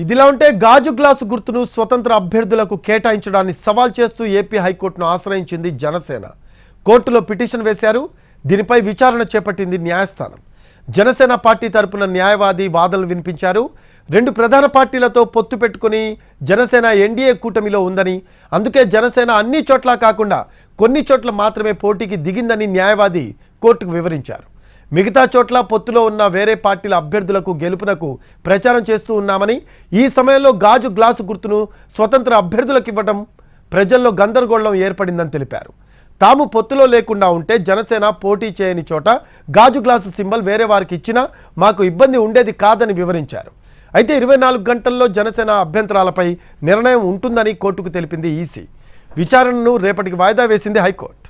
ఇదిలా ఉంటే గాజు గ్లాసు గుర్తును స్వతంత్ర అభ్యర్థులకు కేటాయించడాన్ని సవాల్ చేస్తూ ఏపీ హైకోర్టును ఆశ్రయించింది జనసేన. కోర్టులో పిటిషన్ వేశారు. దీనిపై విచారణ చేపట్టింది న్యాయస్థానం. జనసేన పార్టీ తరపున న్యాయవాది వాదనలు వినిపించారు. రెండు ప్రధాన పార్టీలతో పొత్తు పెట్టుకుని జనసేన ఎన్డీఏ కూటమిలో ఉందని అందుకే జనసేన అన్ని చోట్ల కాకుండా కొన్ని చోట్ల మాత్రమే పోటీకి దిగిందని న్యాయవాది కోర్టుకు వివరించారు. మిగతా చోట్ల పొత్తులో ఉన్న వేరే పార్టీల అభ్యర్థులకు గెలుపునకు ప్రచారం చేస్తూ ఉన్నామని ఈ సమయంలో గాజు గ్లాసు గుర్తును స్వతంత్ర అభ్యర్థులకు ఇవ్వడం ప్రజల్లో గందరగోళం ఏర్పడిందని తెలిపారు. తాము పొత్తులో లేకుండా ఉంటే జనసేన పోటీ చేయని చోట గాజు గ్లాసు సింబల్ వేరే వారికి ఇచ్చినా మాకు ఇబ్బంది ఉండేది కాదని వివరించారు. అయితే ఇరవై నాలుగు గంటల్లో జనసేన అభ్యంతరాలపై నిర్ణయం ఉంటుందని కోర్టుకు తెలిపింది ఈసీ. విచారణను రేపటికి వాయిదా వేసింది హైకోర్టు.